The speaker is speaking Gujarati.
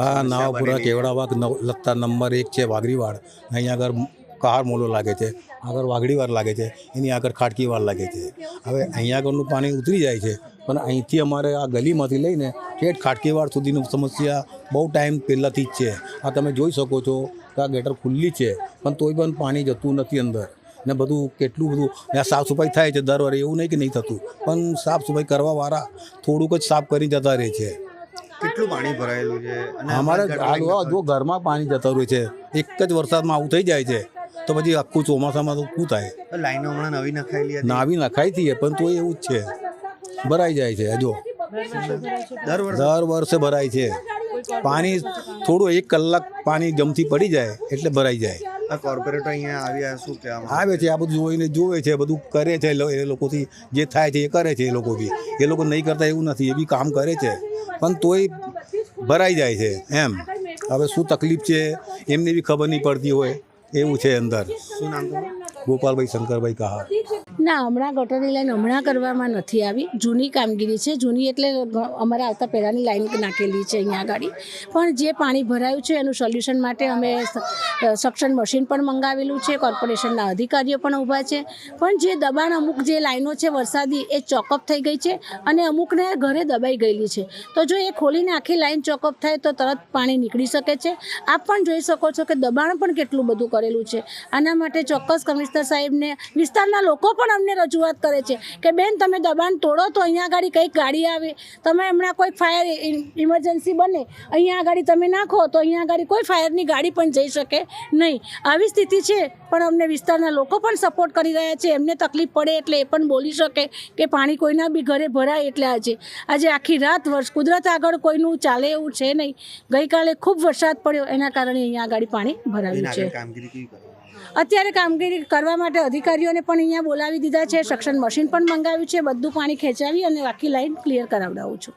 હા નાવાપુરા કેવડાવાગ લગતા નંબર એક છે વાઘરીવાડ. અહીંયા આગળ કાર મોલો લાગે છે. આગળ વાઘડીવાર લાગે છે. એની આગળ ખાટકીવાર લાગે છે. હવે અહીંયા આગળનું પાણી ઉતરી જાય છે. પણ અહીંથી અમારે આ ગલીમાંથી લઈને ઠેઠ ખાટકીવાડ સુધીની સમસ્યા બહુ ટાઈમ પહેલાંથી જ છે. આ તમે જોઈ શકો છો કે આ ગેટર ખુલ્લી છે પણ તોય પણ પાણી જતું નથી અંદર. ને બધું કેટલું બધું સાફ સફાઈ થાય છે દર વારે. એવું નહીં કે નહીં થતું. પણ સાફ સફાઈ કરવાવાળા થોડુંક જ સાફ કરી જતા રહે છે. કેટલું પાણી ભરાયેલું છે? અને અમારે જો ઘરમાં પાણી જતું રહ્યું છે એક જ વરસાદમાં આવું થઈ જાય છે તો પછી આખું ચોમાસામાં તો શું થાય? લાઈનો હમણાં નવી નખાયેલી હતી. નાવી નખાઈ હતી પણ તો એવું જ છે. ભરાઈ જાય છે હજુ. દર દર વર્ષે ભરાય છે. પાણી થોડું એક કલાક પાણી જમથી પડી જાય એટલે ભરાઈ જાય. આ કોર્પોરેટર અહીંયા આવ્યા શું કહેવામાં આવે છે આ બધું જોઈને જોવે છે બધું કરે છે એ લોકોથી જે થાય છે એ કરે છે એ લોકો બી એ લોકો નહીં કરતા એવું નથી એ બી કામ કરે છે. પણ તોય ભરાઈ જાય છે એમ. હવે શું તકલીફ છે એમને બી ખબર નહીં પડતી હોય એવું છે અંદર. શું નામ ગોપાલભાઈ શંકરભાઈ કહા ના, હમણાં ગટરની લાઈન હમણાં કરવામાં નથી આવી. જૂની કામગીરી છે. જૂની એટલે અમારા આવતા પહેલાંની લાઈન નાખેલી છે અહીંયા આગળ પણ જે પાણી ભરાયું છે એનું સોલ્યુશન માટે અમે સક્શન મશીન પણ મંગાવેલું છે. કોર્પોરેશનના અધિકારીઓ પણ ઊભા છે. પણ જે દબાણ અમુક જે લાઈનો છે વરસાદી, એ ચોકઅપ થઈ ગઈ છે અને અમુકને ઘરે દબાઈ ગયેલી છે. તો જો એ ખોલીને આખી લાઈન ચોકઅપ થાય તો તરત પાણી નીકળી શકે છે. આપ પણ જોઈ શકો છો કે દબાણ પણ કેટલું બધું કરેલું છે. આના માટે ચોક્કસ કમિશનર સાહેબને, વિસ્તારના લોકો પણ અમને રજૂઆત કરે છે કે બેન તમે દબાણ તોડો તો અહીંયા આગળ કંઈક ગાડી આવે. તમે હમણાં કોઈ ફાયર ઇમરજન્સી બને અહીંયા આગળ તમે નાખો તો અહીંયા આગળ કોઈ ફાયરની ગાડી પણ જઈ શકે નહીં. આવી સ્થિતિ છે પણ અમને વિસ્તારના લોકો પણ સપોર્ટ કરી રહ્યા છે. એમને તકલીફ પડે એટલે એ પણ બોલી શકે કે પાણી કોઈના બી ઘરે ભરાય એટલે આજે. આજે આખી રાત વર્ષ કુદરત આગળ કોઈનું ચાલે એવું છે નહીં. ગઈકાલે ખૂબ વરસાદ પડ્યો એના કારણે અહીંયા આગળ પાણી ભરાયું છે. કામગીરી અત્યારે કામગીરી કરવા માટે અધિકારીઓને પણ અહીંયા બોલાવી દીધા છે. સક્શન મશીન પણ મંગાવ્યું છે. બધું પાણી ખેંચાવી અને આખી લાઈન ક્લિયર કરાવડાવું છું.